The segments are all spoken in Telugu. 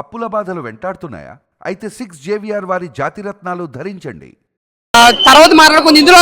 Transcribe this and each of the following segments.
అప్పుల బాధలు వెంటాడుతున్నాయా? అయితే సిక్స్ జేవిఆర్ వారి జాతిరత్నాలు ధరించండి. తర్వాత మాట్లాడుకుంది. ఇందులో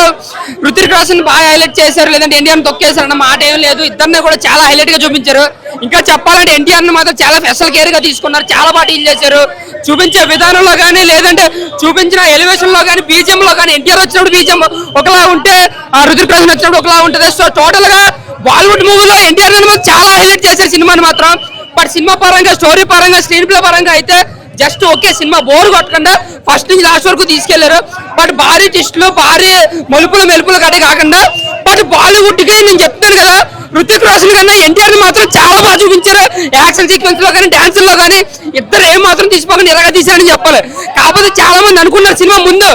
రుతిక్ రోషన్ బాగా హైలైట్ చేశారు. లేదంటే ఎన్టీఆర్ తొక్కేశారు అన్న మాట ఏం లేదు. ఇద్దరిని కూడా చాలా హైలైట్గా చూపించారు. ఇంకా చెప్పాలంటే ఎన్టీఆర్ మాత్రం చాలా స్పెషల్ కేర్గా తీసుకున్నారు. చాలా బాగా డీల్ చేశారు. చూపించే విధానంలో కానీ లేదంటే చూపించిన ఎలివేషన్లో కానీ బీజిఎం లో కానీ ఎన్టీఆర్ వచ్చినప్పుడు బీజిఎం ఒకలా ఉంటే ఆ రుతిక్ రోషన్ వచ్చినప్పుడు ఒకలా ఉంటుంది. సో టోటల్గా బాలీవుడ్ మూవీలో ఎన్టీఆర్ చాలా హైలైట్ చేశారు సినిమాని మాత్రం. బట్ సినిమా పరంగా స్టోరీ పరంగా స్క్రీన్ ప్లే పరంగా అయితే జస్ట్ ఓకే సినిమా బోర్ కొట్టకుండా ఫస్ట్ నుంచి లాస్ట్ వరకు తీసుకెళ్ళారు. బట్ భారీ టెస్టులు భారీ మలుపులు మెలుపులు కట్టే కాకుండా బట్ బాలీవుడ్కి నేను చెప్తాను కదా రుతిక్ రోషన్ కన్నా ఎన్టీఆర్ని మాత్రం చాలా బాగా చూపించారు. యాక్షన్ సీక్వెన్స్లో కానీ డాన్స్లో కానీ ఇద్దరు ఏం మాత్రం తీసుకోకుండా ఇలాగా తీశారని చెప్పాలి. కాకపోతే చాలా మంది అనుకున్నారు సినిమా ముందు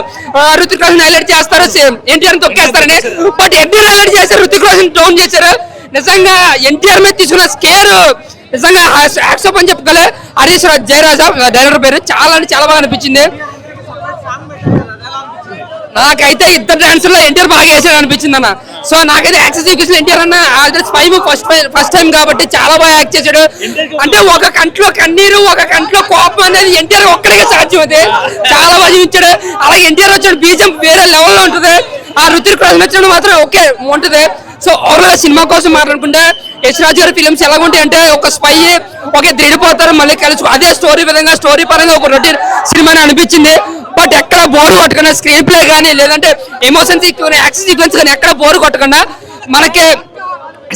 రుతిక్ రోషన్ హైలైట్ చేస్తారు ఎన్టీఆర్ తొక్కేస్తారని. బట్ ఎన్టీఆర్ హైలైట్ చేశారు రుతిక్ రోషన్ డౌన్ చేశారు. నిజంగా ఎన్టీఆర్ మీద తీసుకున్న స్కేర్ నిజంగా యాక్సప్ అని చెప్పగలే. హరీష్ రాజ్ జయరాజా డైరెక్టర్ పేరు. చాలా అంటే చాలా బాగా అనిపించింది. నాకైతే ఇద్దరు డాన్సర్లో ఎన్టీఆర్ బాగా వేసాడు అనిపించింది అన్న. సో నాకైతే యాక్సెస్ చూపించిన ఎన్టీఆర్ అన్న already spy first first time కాబట్టి చాలా బాగా యాక్ట్ చేశాడు. అంటే ఒక కంట్లో కన్నీరు ఒక కంట్లో కోపం అనేది ఎన్టీఆర్ ఒక్కడికే సాధ్యం అది. చాలా బాగా చూపించాడు. అలాగే ఎన్టీఆర్ వచ్చాడు బీజం వేరే లెవెల్లో ఉంటుంది. ఆ రుతిక్ రోషన్ మాత్రం ఓకే ఉంటుంది. సో ఓవరాల్ సినిమా కోసం మాట్లాడుకుంటే యశ్ రాజ్ గారి ఫిలిమ్స్ ఎలా ఉంటాయి అంటే ఒక స్పై ఒకే దిడిపోతారు మళ్ళీ కలుసు అదే స్టోరీ విధంగా స్టోరీ పరంగా ఒక రొటీన్ సినిమా అనిపించింది. బట్ ఎక్కడ బోర్ కొట్టకుండా స్క్రీన్ ప్లే కానీ లేదంటే ఎమోషన్స్ యాక్షన్ సీక్వెన్స్ కానీ ఎక్కడ బోర్ కొట్టకుండా మనకి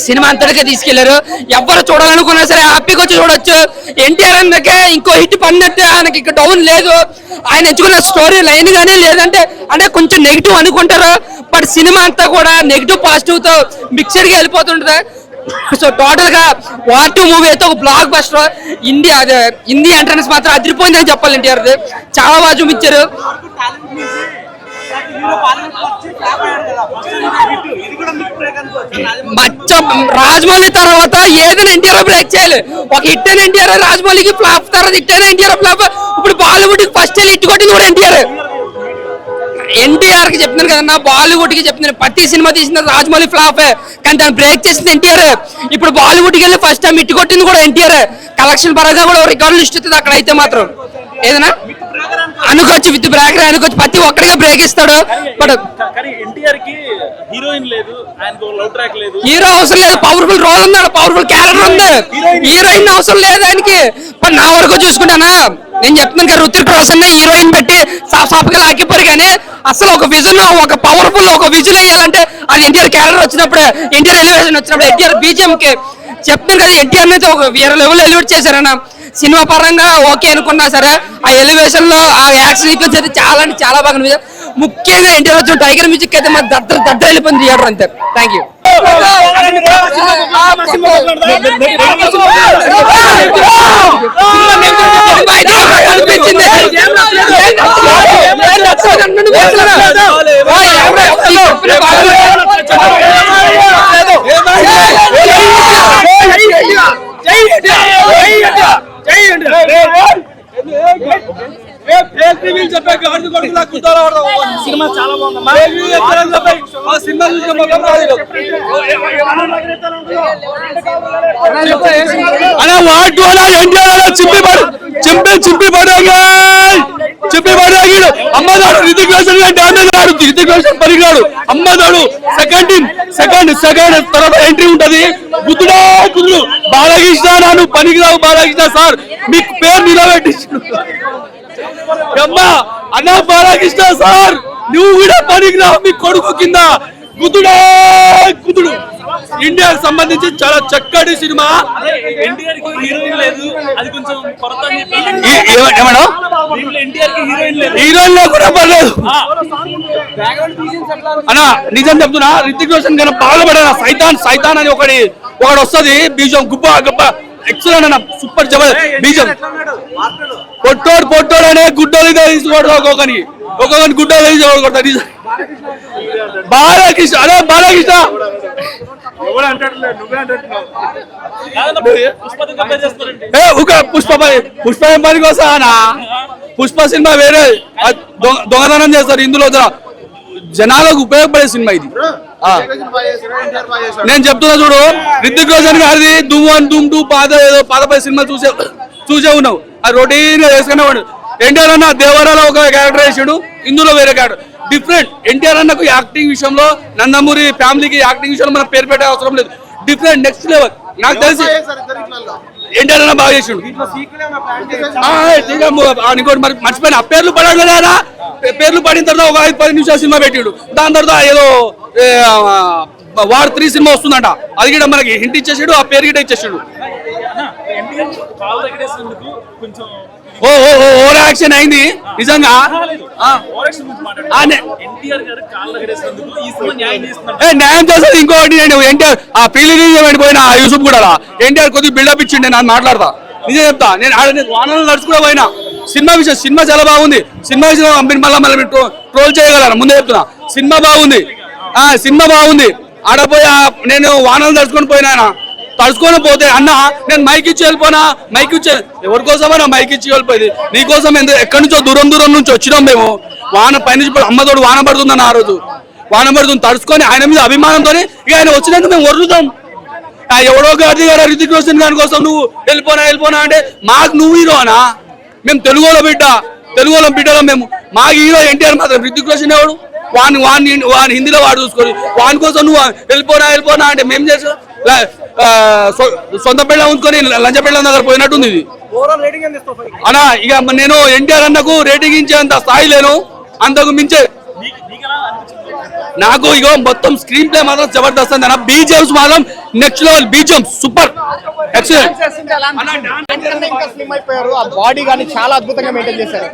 సినిమా అంతటికే తీసుకెళ్ళారు. ఎవరు చూడాలనుకున్నా సరే హ్యాపీగా వచ్చి చూడొచ్చు. ఎన్టీఆర్ అన్నకే ఇంకో హిట్ పడినట్టే ఆయనకి ఇంకా డౌన్ లేదు. ఆయన ఎంచుకున్న స్టోరీ లైన్ గానీ లేదంటే అంటే కొంచెం నెగిటివ్ అనుకుంటారు. బట్ సినిమా అంతా కూడా నెగిటివ్ పాజిటివ్తో మిక్స్డ్గా వెళ్ళిపోతుంటది. సో టోటల్గా వార్ టూ మూవీ అయితే ఒక బ్లాక్ బస్టర్ ఇండియా అదే హిందీ ఎంట్రన్స్ మాత్రం అదిరిపోయిందని చెప్పాలి ఎన్టీఆర్ చాలా బాగా చూపించారు. రాజమౌళి తర్వాత ఏదైనా ఎన్టీఆర్ బ్రేక్ చేయాలి. ఒక హిట్ అయిన ఎన్టీఆర్ రాజమౌళికి ఫ్లాప్ తర్వాత హిట్ అయిన ఎన్టీఆర్ ఫ్లాప్ ఇప్పుడు బాలీవుడ్కి ఫస్ట్ హిట్ కొట్టింది కూడా ఎన్టీఆర్. ఎన్టీఆర్కి చెప్తున్నాను కదన్నా బాలీవుడ్కి చెప్తున్నాను. ప్రతి సినిమా తీసిన రాజమౌళి ఫ్లాప్ కానీ దాన్ని బ్రేక్ చేసింది ఎన్టీఆర్. ఇప్పుడు బాలీవుడ్కి వెళ్ళి ఫస్ట్ టైం హిట్ కొట్టింది కూడా ఎన్టీఆర్. కలెక్షన్ పరంగా కూడా రికార్డులు ఇస్తుంది అక్కడ అయితే మాత్రం. ఏదైనా అనుకోవచ్చు విత్ బ్రేక్ అనుకోవచ్చు. ప్రతి ఒక్కడిగా బ్రేక్ ఇస్తాడు. బట్ హీరో అవసరం లేదు. పవర్ఫుల్ రోల్ ఉన్నాడు పవర్ఫుల్ క్యారెక్టర్ ఉంది. హీరోయిన్ అవసరం లేదు ఆయనకి. నా వరకు చూసుకుంటానా? నేను చెప్తున్నాను కదా రుతిక్ రోషన్ హీరోయిన్ పెట్టి సాఫ్గా సాఫ్ లాక్కిపోరు కానీ అసలు ఒక విజన్ ఒక పవర్ఫుల్ ఒక విజువల్ వేయాలంటే అది ఎన్టీఆర్ క్యారెక్టర్ వచ్చినప్పుడు ఎన్టీఆర్ ఎలివేషన్ వచ్చినప్పుడు ఎన్టీఆర్ బీజిఎం కి చెప్తున్నాను కదా ఎన్టీఆర్ అయితే ఒక వేరే లెవెల్ ఎలివేట్ చేశారన్న. సినిమా పరంగా ఓకే అనుకున్నా సరే ఆ ఎలివేషన్లో ఆ యాక్షన్ సీక్వెన్స్ అయితే చాలా అంటే చాలా బాగా ముఖ్యంగా ఎన్టీఆర్ వచ్చిన టైగర్ మ్యూజిక్ అయితే మా దద్దరు దద్దరు వెళ్ళిపోయింది థియేటర్ అంతే. థ్యాంక్ యూ సినిమా అలా వాటి వల్ల ఎన్టీఆర్ చింపి పడు చింపి చింపి పడగా చింపి పడగాడు అమ్మదాడు రితిక్ రోషన్ డామేజ్ ఆడు రితిక్ రోషన్ పరిగాడు అమ్మదాడు సెకండ్ టీం సెకండ్ సెకండ్ తర్వాత ఎంట్రీ ఉంటది. బుద్ధుడా బుద్ధుడు బాలకృష్ణ నాను పనికిరావు బాలకృష్ణ సార్. మీకు పేరు నిలబెట్టి అమ్మా అన్న బాలకృష్ణ సార్ నువ్వు కూడా పనికిరావు మీ కొడుకు కింద. గుద్దుడా గుద్దుడు ఇండియాకి సంబంధించి చాలా చక్కటి సినిమా. ఎన్టీఆర్కి హీరోయిన్ లేదు. అది కొంచెం కొరత హీరోయిన్లో కూడా పర్లేదు. అన్నా నిజం చెప్తున్నా రితిక్ రోషన్ కన్నా బాధపడా సైతాన్ సైతాన్ అని ఒకటి ఒకటి వస్తుంది. బీజం గుబ్బ గుబ్బ. ఎక్సలెంట్ అన్న సూపర్ జబర్ బీజం. పొట్టోడు పొట్టోడు అనే గుడ్డలు తీసుకోవడం ఒక్కొక్కని ఒక్కొక్కని గుడ్డలు తీసుకోవడం నిజం బాలకృష్ణ అదే బాలకృష్ణ! పుష్ప పని- పుష్ప ఏం పనికి వస్తానా పుష్ప సినిమా వేరే దొంగతనం చేస్తారు ఇందులో జనాలకు ఉపయోగపడే సినిమా ఇది. ఆ. నేను చెప్తున్నా చూడు రితిక్ రోషన్ గారిది దుమ్ వన్ దుమ్ టూ పాత ఏదో పాత పై సినిమా చూసే చూసే ఉన్నావు. ఆ రొటీన్గా చేసుకునేవాడు. ఎన్టీఆర్ అన్న దేవరాలో ఒక క్యారెక్టర్ వేసాడు ఇందులో వేరే క్యారెక్టర్ డిఫరెంట్ ఎన్టీఆర్ అన్నకు యాక్టింగ్ విషయంలో నందమూరి ఫ్యామిలీకి యాక్టింగ్ విషయంలో మనం పేరు పెట్టే అవసరం లేదు. డిఫరెంట్ నెక్స్ట్ లెవెల్ నాకు తెలిసి ఎన్టీఆర్ అన్న బాగా చేసిండు. ఇంకోటి మరి మర్చిపోయిన. ఆ పేర్లు పడాలి కదా పేర్లు పడిన తర్వాత ఒక ఐదు పది నిమిషాలు సినిమా పెట్టిండు. దాని తర్వాత ఏదో వార్ త్రీ సినిమా వస్తుందంట. అది కూడా మనకి హింట్ ఇచ్చేసాడు ఆ పేరు గిట్ట ఇచ్చేసాడు. ఓ ఓవర్ యాక్షన్ అయింది. నిజంగా? న్యాయం చేసేది ఇంకోటి నేను ఎన్టీఆర్ ఆ పీలి పోయిన ఆ యూసుఫ్ కూడా ఎన్టీఆర్ కొద్దిగా బిల్డప్ ఇచ్చిండే నేను మాట్లాడతా. నిజం చెప్తా. నేను ఆడ నేను వానలు నడుచుకునే పోయినా. సినిమా విషయం సినిమా చాలా బాగుంది. సినిమా విషయం మీరు మళ్ళీ మళ్ళీ ట్రోల్ చేయగలరా? ముందే చెప్తున్నా. సినిమా బాగుంది. ఆ సినిమా బాగుంది. ఆడ పోయి ఆ నేను వానలు తడుచుకొని పోయినా తడుచుకొని పోతే అన్న నేను మైక్ ఇచ్చి వెళ్ళిపోనా? మైక్ ఇచ్చి ఎవరి కోసమైనా మైక్ ఇచ్చి వెళ్ళిపోయింది. నీకోసం ఎందుకు ఎంత ఎక్కడి నుంచో దూరం దూరం నుంచి వచ్చినాం మేము. వాన పైనుంచి పడి- అమ్మతోడు వాన పడుతుందన్న ఆ రోజు. వాన పడుతుంది. తడుచుకొని ఆయన మీద అభిమానంతో ఇక ఆయన వచ్చినట్టు మేము వరుతాం ఎవడో గారి గారు రితిక్ రోషన్ గారి కోసం నువ్వు వెళ్ళిపోనా వెళ్ళిపోనా? అంటే మాకు నువ్వు హీరోనా మేము తెలుగులో బిడ్డ తెలుగులో బిడ్డలో మేము. మాకు హీరో ఎన్టీఆర్ మాత్రం. రితిక్ రోషన్ ఎవడు? వాని వాని వాని హిందీలో వాడు చూసుకొని వాని కోసం నువ్వు వెళ్ళిపోనా వెళ్ళిపోనా? అంటే మేము చేసాం. సొంత పిల్ల ఉంచుకొని లంచ పిల్ల దగ్గర పోయినట్టుంది ఇది. అన్నా ఇక నేను ఎన్టీఆర్ అన్నకు రేటింగ్ ఇచ్చేంత స్థాయి లేను. అంతకు మించే నీకు నీకు ఎలా అనిపించింది నాకు ఇగో మొత్తం స్క్రీన్ ప్లే మాత్రం జబర్దస్త్ ఉంది అన్న బీజిఎమ్స్ మాత్రం next level BGM super excellent ఇంకా స్లిమ్ అయిపోయారు ఆ బాడీ కానీ చాలా అద్భుతంగా మెయింటైన్ చేశారు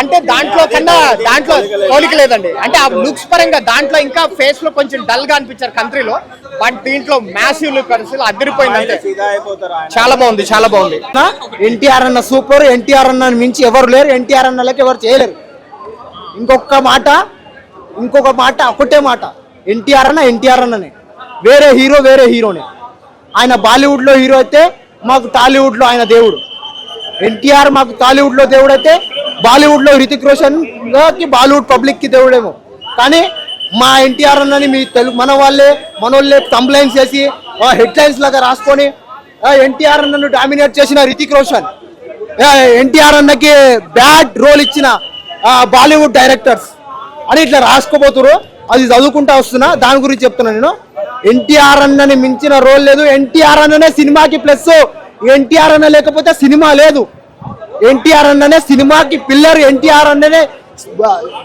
అంటే దాంట్లో కన్నా దాంట్లో పోలిక లేదండి. అంటే ఆ లుక్స్ పరంగా దాంట్లో ఇంకా ఫేస్లో కొంచెం డల్గా అనిపించారు కంట్రీలో. బట్ దీంట్లో మ్యాసివ్ లుక్ అసలు అదిరిపోయింది అంటే. చాలా బాగుంది చాలా బాగుంది. ఎన్టీఆర్ అన్న సూపర్ ఎన్టీఆర్ అన్న మించి ఎవరు లేరు ఎన్టీఆర్ అన్నలకి ఎవరు చేయలేరు. ఇంకొక మాట ఇంకొక మాట ఒకటే మాట. ఎన్టీఆర్ అన్న ఎన్టీఆర్ అన్ననే. వేరే హీరో వేరే హీరోనే. ఆయన బాలీవుడ్లో హీరో అయితే మాకు టాలీవుడ్లో ఆయన దేవుడు. ఎన్టీఆర్ మాకు టాలీవుడ్లో దేవుడు అయితే బాలీవుడ్లో హృతిక్ రోషన్కి బాలీవుడ్ పబ్లిక్కి దేవుడేమో. కానీ మా ఎన్టీఆర్ అన్నని మీ తెలుగు మన వాళ్ళే మనోళ్ళే కంప్లైంట్స్ చేసి హెడ్లైన్స్ లాగా రాసుకొని ఎన్టీఆర్ అన్నను డామినేట్ చేసిన రితిక్ రోషన్. ఎన్టీఆర్ అన్నకి బ్యాడ్ రోల్ ఇచ్చిన బాలీవుడ్ డైరెక్టర్స్. అని ఇట్లా రాసుకోబోతురు అది చదువుకుంటా వస్తున్నా. దాని గురించి చెప్తున్నా నేను. ఎన్టీఆర్ అన్నని మించిన రోల్ లేదు. ఎన్టీఆర్ అన్ననే సినిమాకి ప్లస్. ఎన్టీఆర్ అన్న లేకపోతే సినిమా లేదు. ఎన్టీఆర్ అన్ననే సినిమాకి పిల్లర్. ఎన్టీఆర్ అన్ననే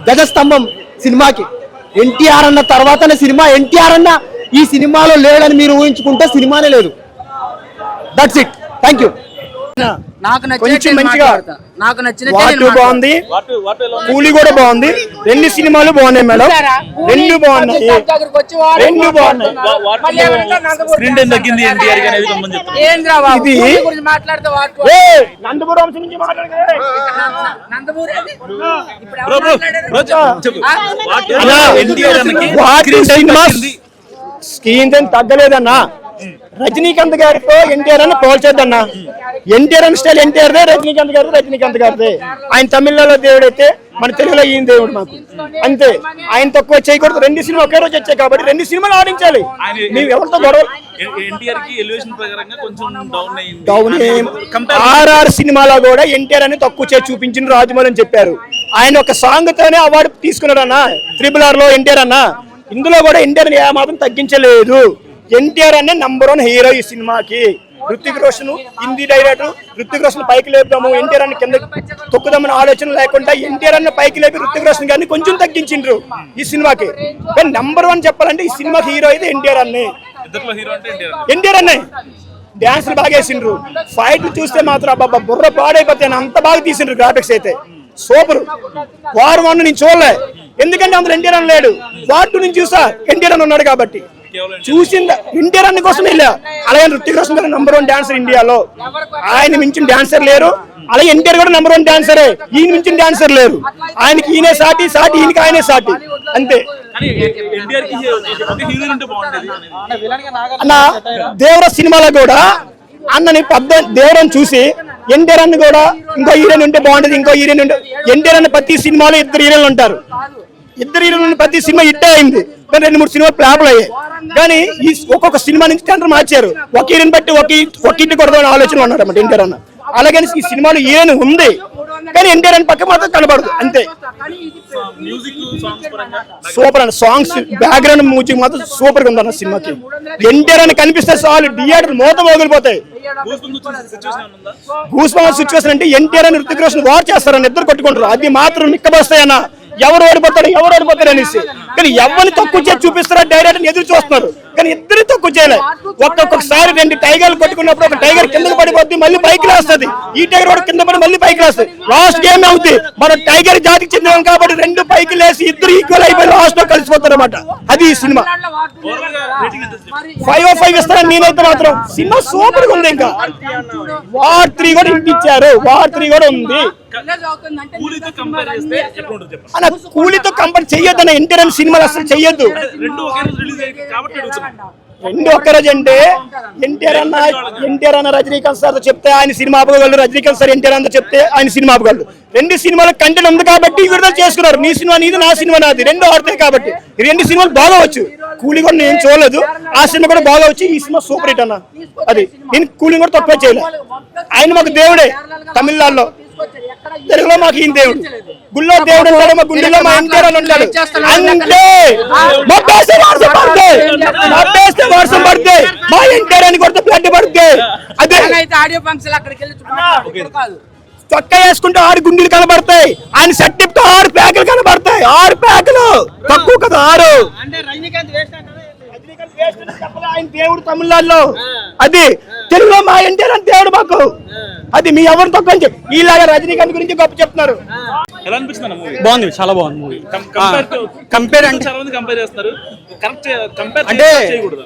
గజస్తంభం సినిమాకి. ఎన్టీఆర్ అన్న తర్వాతనే సినిమా. ఎన్టీఆర్ అన్న ఈ సినిమాలో లేడని మీరు ఊహించుకుంటే సినిమానే లేదు. దట్స్ ఇట్ థ్యాంక్ యూ నాకు కొంచెం మంచిగా నాకు నచ్చిన బాగుంది? కూలీ కూడా బాగుంది. రెండు సినిమాలు బాగున్నాయి మేడం. రెండు బాగున్నాయి. రెండు బాగున్నాయి. ఇది నందపురం నుంచి సినిమా స్క్రీన్ టైం తగ్గలేదన్నా. రజనీకాంత్ గారితో ఎన్టీఆర్ అని పోల్చొద్దన్నా. ఎన్టీఆర్ అని స్టైల్ ఎన్టీఆర్ దే రజనీకాంత్ గారిది రజనీకాంత్ గారిదే. ఆయన తమిళనాడులో దేవుడైతే మన తెలుగులో ఈయన దేవుడు మాకు? అంతే. ఆయన తక్కువ చేయకూడదు. రెండు సినిమా ఒకే రోజు వచ్చాయి కాబట్టి రెండు సినిమాలు ఆడించాలి. మేము ఎవరితో గొడవ డౌన్ ఆర్ఆర్ సినిమాలో కూడా ఎన్టీఆర్ అని తక్కువ చేసి చూపించిన రాజమౌళి అని చెప్పారు. ఆయన ఒక సాంగ్ తోనే అవార్డు తీసుకున్నాడు అన్న త్రిబుల్ ఆర్లో ఎన్టీఆర్ అన్న. ఇందులో కూడా ఎన్టీఆర్ ఏ మాత్రం తగ్గించలేదు. ఎన్టీఆర్ అనే నంబర్ వన్ హీరో ఈ సినిమాకి. ఋతిక్ రోషన్ హిందీ డైరెక్టర్ ఋతిక్ రోషన్ పైకి లేపుదాము ఎన్టీఆర్ అన్న కింద తొక్కుదామని ఆలోచన లేకుండా ఎన్టీఆర్ అన్న పైకి లేపి ఋతిక్ రోషన్ గారిని కొంచెం తగ్గించిండ్రు ఈ సినిమాకి. కానీ నంబర్ వన్ చెప్పాలంటే ఈ సినిమాకి హీరో అయితే ఎన్టీఆర్ అన్నే. ఎన్టీఆర్ ఎన్టీఆర్ అన్నయ్య డాన్స్ బాగా వేసిండ్రు. ఫైట్ చూస్తే మాత్రం అబ్బా బుర్ర పాడైపోతే అంత బాగా తీసిండ్రు గ్రాఫిక్స్ అయితే. సూపర్ వారు వన్ నేను చూడలే. ఎందుకంటే అందులో ఎన్టీఆర్ అన్న లేడు. వార్ టూ నుంచి చూసా ఎన్టీఆర్ అన్న ఉన్నాడు కాబట్టి. చూసింది? ఎన్టీఆర్ అన్న కోసం వెళ్ళా. అలాగే ఋతిక్ రోషన్ గారు నంబర్ వన్ డాన్సర్ ఇండియాలో. ఆయన మించిన డాన్సర్ లేరు. అలాగే ఎన్టీఆర్ కూడా నంబర్ వన్ డాన్సరే ఈయన మించిన డాన్సర్ లేరు. ఆయనకి ఈయనే సాటి సాటి ఈయనకి ఆయనే సాటి. అంతే. అన్న దేవర సినిమాలో కూడా అన్నని పెద్ద దేవరని చూసి ఎన్టీఆర్ అన్న కూడా ఇంకో హీరోయిన్ ఉంటే బాగుంటది ఇంకో హీరోయిన్ ఉంటే ఎన్టీఆర్ అన్న ప్రతి సినిమాలో ఇద్దరు హీరోయిన్లు ఉంటారు. ఇద్దరు హీరోయిన్ ప్రతి సినిమా హిట్ అయింది. రెండు మూడు సినిమాలు ఫ్లాపులు అయ్యాయి. కానీ ఈ ఒక్కొక్క సినిమా నుంచి టెండర్ మార్చారు. ఒక హీరోని బట్టి ఒక ఒక ఇంటి కొడదామని ఆలోచన ఉన్నారు అన్నమాట ఎన్టీఆర్ అన్న. అలాగని ఈ సినిమాలో ఏను ఉంది. కానీ ఎన్టీఆర్ అని పక్క మాత్రం కనబడదు. అంతే. సూపర్ అన్న. సాంగ్స్ బ్యాక్గ్రౌండ్ మ్యూజిక్ మాత్రం సూపర్గా ఉంది అన్న సినిమాకి. ఎన్టీఆర్ అని కనిపిస్తే చాలు థియేటర్ మూత మోగిలిపోతాయి భూస్వామి సిచ్యువేషన్ అంటే ఎన్టీఆర్ అని ఋతిక్ రోషన్ వార్ చేస్తారని ఇద్దరు కొట్టుకుంటారు. అది మాత్రం నిక్కబస్తాయన్న ఎవరు ఓడిపోతాడు ఎవరు ఓడిపోతారు అనేసి. కానీ ఎవరిని తక్కువ చేసి చూపిస్తారా? డైరెక్ట్ ఎదురు చూస్తున్నారు. కానీ ఇద్దరు తక్కువ చేయలే. ఒక్కొక్కసారి రెండు టైగర్లు కొట్టుకున్నప్పుడు ఒక టైగర్ కింద పడిపోద్ది మళ్ళీ పైకి రాస్తుంది. ఈ టైగర్ కూడా కింద పడి మళ్ళీ పైకి రాస్తుంది. లాస్ట్ గేమ్ అవుతుంది మన టైగర్ జాతికి చెందినాం కాబట్టి రెండు పైకి లేసి ఇద్దరు ఈక్వల్ అయిపోయి లాస్ట్లో కలిసిపోతారు అనమాట అది ఈ సినిమా. ఫైవ్ ఓ ఫైవ్ ఇస్తారని నేనైతే మాత్రం. సినిమా సూపర్గా ఉంది ఇంకా. వార్ త్రీ కూడా ఇప్పించారు. వార్ త్రీ కూడా ఉంది. అలా కూలీతో కంపేర్ అన్న ఎన్టీఆర్ సినిమాలు అసలు చెయ్యొద్దు రెండు ఒకే రోజు రిలీజ్ అయ్యి కాబట్టి అడుగుతున్నాను రెండు ఒక్క రోజు అంటే ఎన్టీఆర్ అన్న ఎన్టీఆర్ అన్న రజనీకాంత్ సార్ చెప్తే ఆయన సినిమా ఆపగలరు రజనీకాంత్ సార్ ఎన్టీఆర్ అన్న చెప్తే ఆయన సినిమా ఆపగలరు రెండు సినిమాల కంటెంట్ ఉంది కాబట్టి విడుదల చేసుకున్నారు. నీ సినిమా నీది నా సినిమా నాది. రెండు ఆడతాయి కాబట్టి. ఈ రెండు సినిమాలు బాగవచ్చు. కూలీ కూడా నేను చూడలేదు. ఆ సినిమా కూడా బాగవచ్చు. ఈ సినిమా సూపర్ హిట్ అన్న. అది. నేను కూలింగ్ కూడా తక్కువ చేయలేదు ఆయన మాకు దేవుడే. తమిళనాడులో. తెలుగులో మాకు ఈయన దేవుడు. గుళ్ళో దేవుడు ఉంటాడు మా గుండెలో మా అని ఉంటాడు. అంతే మబ్బేస్తే వర్షం పడుతుంది మబ్బేస్తే వర్షం పడుతుంది మా ఎన్టీఆర్ అని కొడితే బ్లడ్ పడుతుంది అదే. ఆడియో ఫంక్షన్ అక్కడికి వెళ్ళి. కాదు. చొక్కా వేసుకుంటే ఆరు గుండెలు కనబడతాయి ఆయన సెట్టిప్తో ఆరు ప్యాకులు కనబడతాయి ఆరు ప్యాకులు. తక్కువ కదా ఆరు. ఆయన దేవుడు తమిళనాడులో. అది తెలుగులో మా ఎన్టీఆర్ అని దేవుడు మాకు. అది మీ ఎవరు తక్కువ అని చెప్పి. ఇలాగా రజనీకాంత్ గురించి గొప్ప చెప్తున్నారు. ఎలా అనిపిస్తుంది మూవీ బాగుంది చాలా బాగుంది మూవీ కంపేర్ కంపేర్ అంటే చాలా మంది కంపేర్ చేస్తారు కరెక్ట్ కంపేర్ అంటే చేయకూడదు.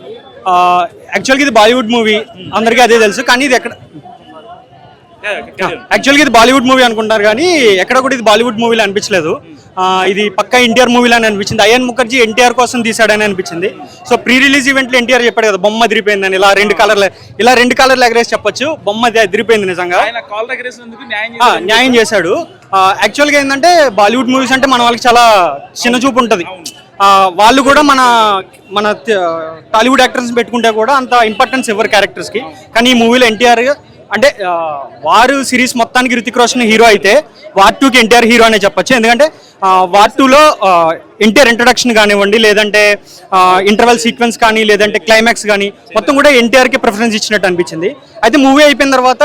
యాక్చువల్గా ఇది బాలీవుడ్ మూవీ అందరికీ అదే తెలుసు కానీ ఇది ఎక్కడ యాక్చువల్గా ఇది బాలీవుడ్ మూవీ అనుకుంటారు కానీ ఎక్కడ కూడా ఇది బాలీవుడ్ మూవీలో అనిపించలేదు. ఇది పక్కా ఎన్టీఆర్ మూవీలో అని అనిపించింది. అయ్యన్ ముఖర్జీ ఎన్టీఆర్ కోసం తీసాడని అనిపించింది. సో ప్రీ రిలీజ్ ఈవెంట్లో ఎన్టీఆర్ చెప్పాడు కదా బొమ్మ అదిరిపోయిందని ఇలా రెండు కలర్లు ఇలా రెండు కలర్లు ఎగరేసి చెప్పొచ్చు బొమ్మ అది అదిరిపోయింది నిజంగా. న్యాయం ఆ, చేశారు. న్యాయం చేశాడు. యాక్చువల్గా ఏంటంటే బాలీవుడ్ మూవీస్ అంటే మన వాళ్ళకి చాలా చిన్న చూపు ఉంటుంది. వాళ్ళు కూడా మన మన టాలీవుడ్ యాక్టర్స్ పెట్టుకుంటే కూడా అంత ఇంపార్టెన్స్ ఇవ్వరు క్యారెక్టర్స్కి కానీ ఈ మూవీలో ఎన్టీఆర్ అంటే వారు సిరీస్ మొత్తానికి రితిక్ రోషన్ హీరో అయితే వార్ టూకి ఎన్టీఆర్ హీరో అనే చెప్పొచ్చు. ఎందుకంటే వార్ టూలో ఎన్టీఆర్ ఇంట్రడక్షన్ కానివ్వండి లేదంటే ఇంటర్వెల్ సీక్వెన్స్ కానీ లేదంటే క్లైమాక్స్ కానీ మొత్తం కూడా ఎన్టీఆర్కి ప్రిఫరెన్స్ ఇచ్చినట్టు అనిపించింది. అయితే మూవీ అయిపోయిన తర్వాత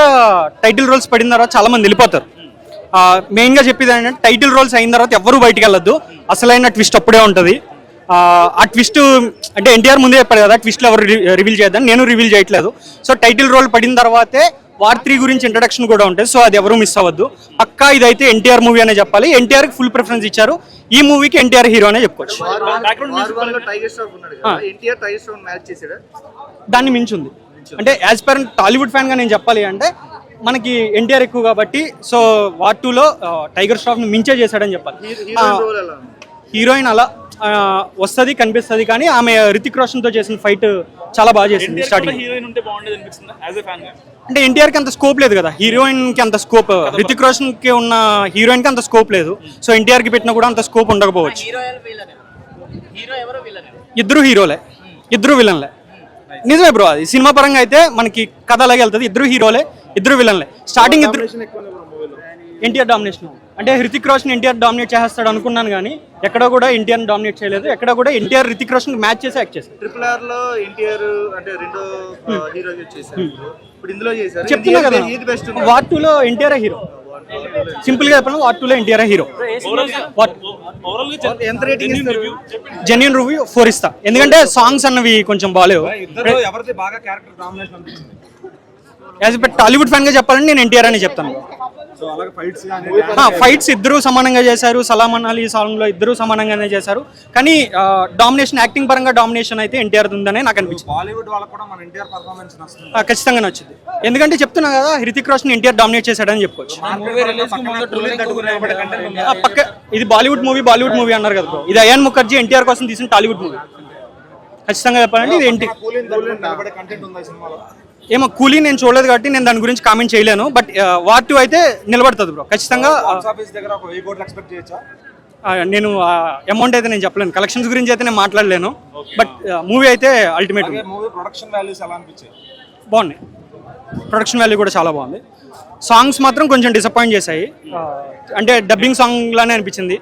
టైటిల్ రోల్స్ పడిన తర్వాత చాలా మంది వెళ్ళిపోతారు. మెయిన్గా చెప్పేది ఏంటంటే టైటిల్ రోల్స్ అయిన తర్వాత ఎవరు బయటికి వెళ్ళొద్దు. అసలైన ట్విస్ట్ అప్పుడే ఉంటుంది. ఆ ట్విస్ట్ అంటే ఎన్టీఆర్ ముందే చెప్పాడు కదా ట్విస్ట్లు ఎవరు రివీల్ చేద్దాం నేను రివీల్ చేయట్లేదు. సో టైటిల్ రోల్ పడిన తర్వాతే వార్ త్రీ గురించి ఇంట్రడక్షన్ కూడా ఉంటుంది సో అది ఎవరు మిస్ అవ్వద్దు. పక్కా ఇదైతే ఎన్టీఆర్ మూవీ అనే చెప్పాలి. ఎన్టీఆర్కి ఫుల్ ప్రిఫరెన్స్ ఇచ్చారు. ఈ మూవీకి ఎన్టీఆర్ హీరో అనే చెప్పుకోవచ్చు. దాన్ని మించి ఉంది అంటే యాజ్ పర్ టాలీవుడ్ ఫ్యాన్గా నేను చెప్పాలి అంటే మనకి ఎన్టీఆర్ ఎక్కువ కాబట్టి సో వార్ టూలో టైగర్ ష్రాఫ్ని మించే చేశాడని చెప్పాలి? హీరోయిన్ అలా వస్తుంది కనిపిస్తుంది కానీ ఆమె రితిక్ రోషన్తో చేసిన ఫైట్ చాలా బాగా చేసింది స్టార్టింగ్ హీరోయిన్ ఉంటే బాగుండేది అనిపిస్తుంది యాజ్ ఎ ఫ్యాన్గా? అంటే ఎన్టీఆర్కి అంత స్కోప్ లేదు కదా. హీరోయిన్కి అంత స్కోప్ రితిక్ రోషన్కి ఉన్న హీరోయిన్కి అంత స్కోప్ లేదు. సో ఎన్టీఆర్కి పెట్టినా కూడా అంత స్కోప్ ఉండకపోవచ్చు. ఇద్దరు హీరోలే. ఇద్దరు విలన్లే. నిజమే బ్రో అది సినిమా పరంగా అయితే మనకి కథ అలాగే వెళ్తుంది. ఇద్దరు హీరోలే ఇద్దరు విలన్లే. స్టార్టింగ్ ఇద్దరు ఎన్టీఆర్ డామినేషన్ అంటే హృతిక్ రోషన్ ఎన్టీఆర్ డామినేట్ చేస్తాడు అనుకున్నాను కానీ ఎక్కడ కూడా ఎన్టీఆర్ డామినేట్ చేయలేదు. ఎక్కడ కూడా ఎన్టీఆర్ రితిక్ రోషన్ మ్యాచ్ చేసి యాక్ట్ చేశారు. ట్రిపుల్ ఆర్లో ఎన్టీఆర్ అంటే రెండో హీరో చేశారు. ఇప్పుడు ఇందులో చేశారు. చెప్తున్నా కదా వార్ టూలో ఎన్టీఆర్ హీరో సింపుల్గా చెప్పాను వార్ టూలో ఎన్టీఆర్ హీరో ఓవరాల్గా ఎంత రేటింగ్ ఇస్తారు? జెన్యున్ రివ్యూ ఫోర్ ఇస్తా. ఎందుకంటే సాంగ్స్ అన్నవి కొంచెం బాగాలేవు. ఎవరిది బాగా క్యారెక్టర్ డామినేషన్ అనిపించింది యాజ్ టాలీవుడ్ ఫ్యాన్గా చెప్పాలంటే నేను ఎన్టీఆర్ అని చెప్తాను. ఫైట్స్ ఇద్దరు సమానంగా చేశారు. సలాం అనాలి సాంగ్లో ఇద్దరు సమానంగానే చేశారు. కానీ డామినేషన్ యాక్టింగ్ పరంగా డామినేషన్ అయితే ఎన్టీఆర్ ఉందనే నాకు అనిపించింది. బాలీవుడ్ వాళ్ళకి కూడా మన ఎన్టీఆర్ పర్ఫార్మెన్స్ నచ్చుతుంది. ఆ, ఖచ్చితంగా నచ్చింది ఎందుకంటే చెప్తున్నా కదా హృతిక్ రోషన్ ఎన్టీఆర్ డామినేట్ చేశాడని చెప్పుకోవచ్చు. పక్క ఇది బాలీవుడ్ మూవీ బాలీవుడ్ మూవీ అన్నారు కదా. ఇది అయాన్ ముఖర్జీ ఎన్టీఆర్ కోసం తీసిన టాలీవుడ్ మూవీ. ఖచ్చితంగా చెప్పాలంటే ఇది ఎన్టీ ఏమో కూలీ నేను చూడలేదు కాబట్టి నేను దాని గురించి కామెంట్ చేయలేను. బట్ వార్ టూ అయితే నిలబడుతుంది బ్రో ఖచ్చితంగా ఆ, నేను అమౌంట్ అయితే నేను చెప్పలేను. కలెక్షన్స్ గురించి అయితే నేను మాట్లాడలేను. బట్ మూవీ అయితే అల్టిమేట్ మూవీ ప్రొడక్షన్ వాల్యూస్ ఎలా అనిపించాయి? బాగున్నాయి. ప్రొడక్షన్ వాల్యూ కూడా చాలా బాగుంది. సాంగ్స్ మాత్రం కొంచెం డిసప్పాయింట్ చేశాయి. అంటే డబ్బింగ్ సాంగ్ లానే అనిపించింది.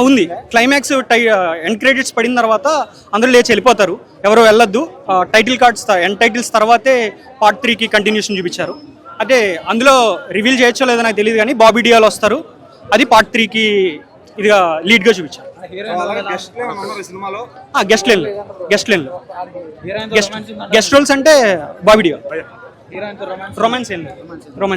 ఉంది. క్లైమాక్స్ టై ఎండ్ క్రెడిట్స్ పడిన తర్వాత అందరూ లేచి వెళ్ళిపోతారు. ఎవరు వెళ్ళొద్దు. టైటిల్ కార్డ్స్ ఎండ్ టైటిల్స్ తర్వాతే పార్ట్ త్రీకి కంటిన్యూషన్ చూపించారు. అంటే అందులో రివీల్ చేయొచ్చో లేదో నాకు తెలియదు కానీ బాబీ డియాల్ వస్తారు. అది పార్ట్ త్రీకి ఇదిగా లీడ్గా చూపించారు. Guest lane guest lane guest roles అంటే బాబీ డియాల్ రొమాన్స్ ఏం లేదు. రొమాన్స్